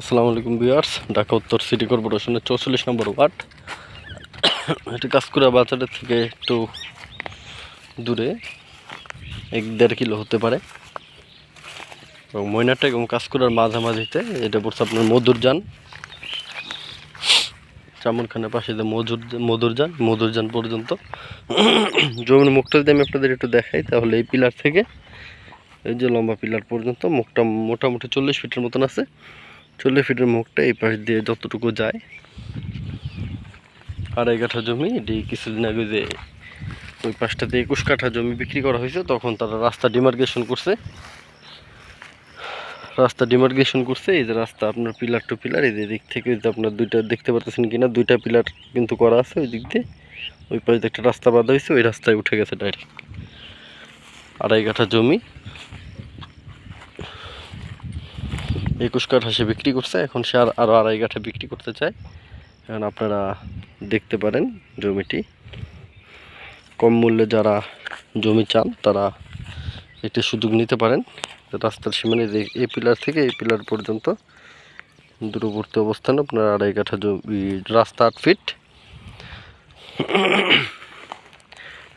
আসসালামু আলাইকুম বিয়ার্স ঢাকা উত্তর সিটি কর্পোরেশনের চৌচল্লিশ নম্বর ওয়ার্ড। এটি কাঁচকুড়া বাজারের থেকে একটু দূরে, এক দেড় কিলো হতে পারে। এবং ময়নাটা এবং কাঁচকুড়ার মাঝামাঝিতে, এটা পড়ছে আপনার মধুরজান চামনখানের পাশে যে মধুর মধুরজান মধুরজান পর্যন্ত। জমির মুখটা যদি আমি আপনাদের একটু দেখাই, তাহলে এই পিলার থেকে, এই যে লম্বা পিলার পর্যন্ত, মুখটা মোটামুটি চল্লিশ ফিটের মতন আছে। চল্লিশ ফিটের মুখটা এই পাশ দিয়ে যতটুকু যায়। আড়াই কাঠা জমি এটি কিছুদিন আগে যে ওই পাশটাতে একুশ কাঠা জমি বিক্রি করা হয়েছে, তখন তারা রাস্তা ডিমার্গেশন করছে। রাস্তা ডিমার্গেশন করছে, এই যে রাস্তা আপনার পিলার টু পিলার এই যে দিক থেকে যে আপনার দুইটা দেখতে পারতেছেন কিনা, দুইটা পিলার কিন্তু করা আছে ওই দিক দিয়ে। ওই পাশে একটা রাস্তা বাঁধা হয়েছে, ওই রাস্তায় উঠে গেছে ডাইরেক্ট আড়াই কাঠা জমি একুশ কাঠা সে বিক্রি করছে। এখন সে আর আরও আড়াই কাঠা বিক্রি করতে চায়। এখন আপনারা দেখতে পারেন জমিটি। কম মূল্যে যারা জমি চান, তারা একটি সুযোগ নিতে পারেন। রাস্তার সীমানে এই পিলার থেকে এই পিলার পর্যন্ত দূরবর্তী অবস্থান আপনার আড়াই কাঠা জমি রাস্তা আট ফিট।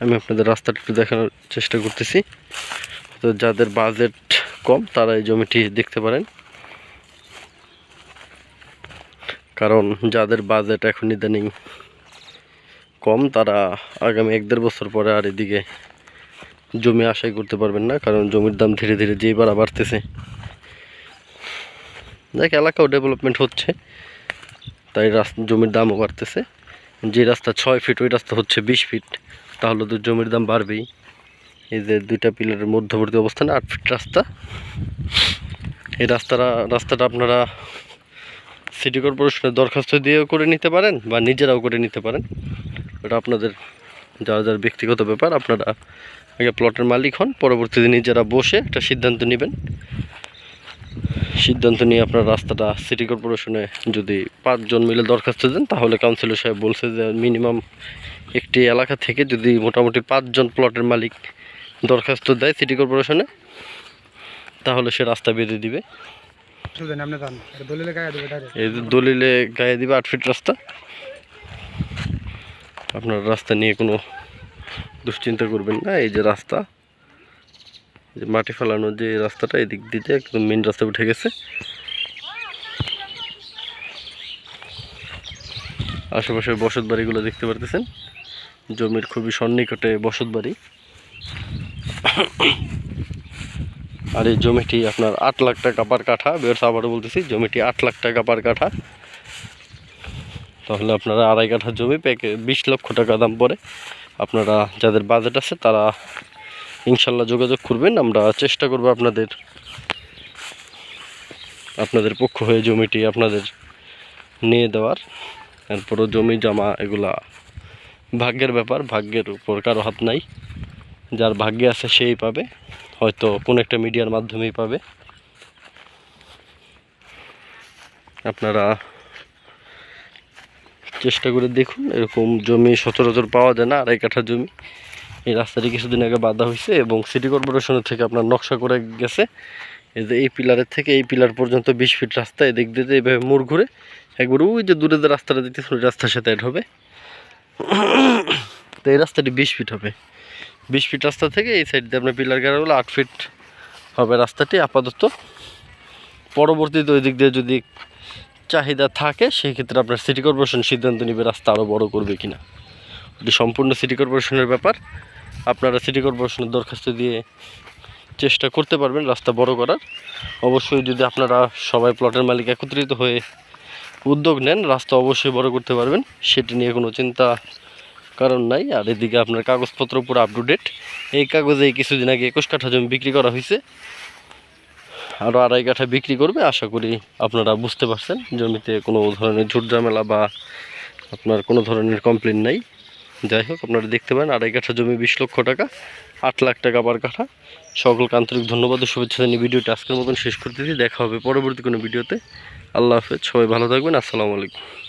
আমি আপনাদের রাস্তাটা একটু দেখানোর চেষ্টা করতেছি। তো যাদের বাজেট কম, তারা এই জমিটি দেখতে পারেন। কারণ যাদের বাজেট এখন ইদানিং কম, তারা আগামী এক দেড় বছর পরে আর এদিকে জমি আশাই করতে পারবেন না, কারণ জমির দাম ধীরে ধীরে যেই বাড়া বাড়তেছে। দেখ, এলাকাও ডেভেলপমেন্ট হচ্ছে, তাই রাস্তা জমির দামও বাড়তেছে। যে রাস্তা ছয় ফিট ওই রাস্তা হচ্ছে বিশ ফিট তাহলে তো জমির দাম বাড়বেই। এই যে দুইটা পিলারের মধ্যবর্তী অবস্থানে আট ফিট রাস্তা। এই রাস্তাটা রাস্তাটা আপনারা সিটি কর্পোরেশনের দরখাস্ত দিয়েও করে নিতে পারেন বা নিজেরাও করে নিতে পারেন। এটা আপনাদের যার যার ব্যক্তিগত ব্যাপার, আপনারা আগে প্লটের মালিক হন, পরবর্তীতে নিজেরা বসে একটা সিদ্ধান্ত নেবেন। সিদ্ধান্ত নিয়ে আপনার রাস্তাটা সিটি কর্পোরেশনে যদি পাঁচজন মিলে দরখাস্ত দেন, তাহলে কাউন্সিলর সাহেব বলছে যে মিনিমাম একটি এলাকা থেকে যদি মোটামুটি পাঁচজন প্লটের মালিক দরখাস্ত দেয় সিটি কর্পোরেশনে, তাহলে সে রাস্তা বেঁধে দিবে। শুধু আপনি দলিলে গায়ে দেবে দলিলে গায়ে দিবে আট ফিট রাস্তা। আপনার রাস্তা নিয়ে কোনো দুশ্চিন্তা করবেন না। এই যে রাস্তা যে মাটি ফেলানোর যে রাস্তাটা এই দিক দিয়ে একদম মেন রাস্তা উঠে গেছে। আশেপাশে বসত বাড়িগুলো দেখতে পারতেছেন। জমির খুবই সন্নিকটে বসত বাড়ি। আর এই জমিটি আপনার আট লাখ টাকা পার কাঠা বেরস আবারও বলতেছি, জমিটি আট লাখ টাকা পার কাঠা। তাহলে আপনারা আড়াই কাঠা জমি প্যাকে বিশ লক্ষ টাকা দাম পড়ে। আপনারা যাদের বাজেট আছে তারা ইনশাল্লাহ যোগাযোগ করবেন। আমরা চেষ্টা করব আপনাদের আপনাদের পক্ষ হয়ে জমিটি আপনাদের নিয়ে দেওয়ার। এরপরও জমি জমা এগুলা ভাগ্যের ব্যাপার, ভাগ্যের উপর কারও হাত নাই। যার ভাগ্যে আছে সেই পাবে। হয়তো কোনো একটা মিডিয়ার মাধ্যমেই পাবে। আপনারা চেষ্টা করে দেখুন, এরকম জমি সচরাচর পাওয়া যায় না, আড়াই কাঠা জমি। এই রাস্তাটি কিছুদিন আগে বাধা হয়েছে এবং সিটি কর্পোরেশনের থেকে আপনার নকশা করে গেছে। এই যে এই পিলারের থেকে এই পিলার পর্যন্ত বিশ ফিট রাস্তা, এদিক দিয়ে এইভাবে মোড় ঘুরে একবার ওই যে দূরে যে রাস্তাটা ওই রাস্তার সাথে অ্যাড হবে। তো এই রাস্তাটি বিশ ফিট হবে। বিশ ফিট রাস্তা থেকে এই সাইড দিয়ে আপনার পিলার গাড়াগুলো আট ফিট হবে রাস্তাটি আপাতত। পরবর্তীতে ওই দিক দিয়ে যদি চাহিদা থাকে সেই ক্ষেত্রে আপনার সিটি কর্পোরেশন সিদ্ধান্ত নেবে রাস্তা আরও বড় করবে কিনা। এটি সম্পূর্ণ সিটি কর্পোরেশনের ব্যাপার। আপনারা সিটি কর্পোরেশনের দরখাস্ত দিয়ে চেষ্টা করতে পারবেন রাস্তা বড় করার। অবশ্যই যদি আপনারা সবাই প্লটের মালিক একত্রিত হয়ে উদ্যোগ নেন, রাস্তা অবশ্যই বড় করতে পারবেন। সেটি নিয়ে কোনো চিন্তা কারণ নাই। আর এদিকে আপনার কাগজপত্র পুরো আপ টু ডেট এই কাগজে কিছুদিন আগে একুশ কাঠা জমি বিক্রি করা হয়েছে। আরও আড়াই কাঠা বিক্রি করবে, আশা করি আপনারা বুঝতে পারছেন। জমিতে কোনো ধরনের ঝুট ঝামেলা বা আপনার কোনো ধরনের কমপ্লেন নাই। যাই হোক, আপনারা দেখতে পারেন, আড়াই কাঠা জমি বিশ লক্ষ টাকা, আট লাখ টাকা পার কাঠা। সকলকে আন্তরিক ধন্যবাদ ও শুভেচ্ছা জানিয়ে ভিডিওটা আজকের মতন শেষ করতেছি। দেখা হবে পরবর্তী কোনো ভিডিওতে। আল্লাহ হাফেজ, সবাই ভালো থাকবেন। আসসালামু আলাইকুম।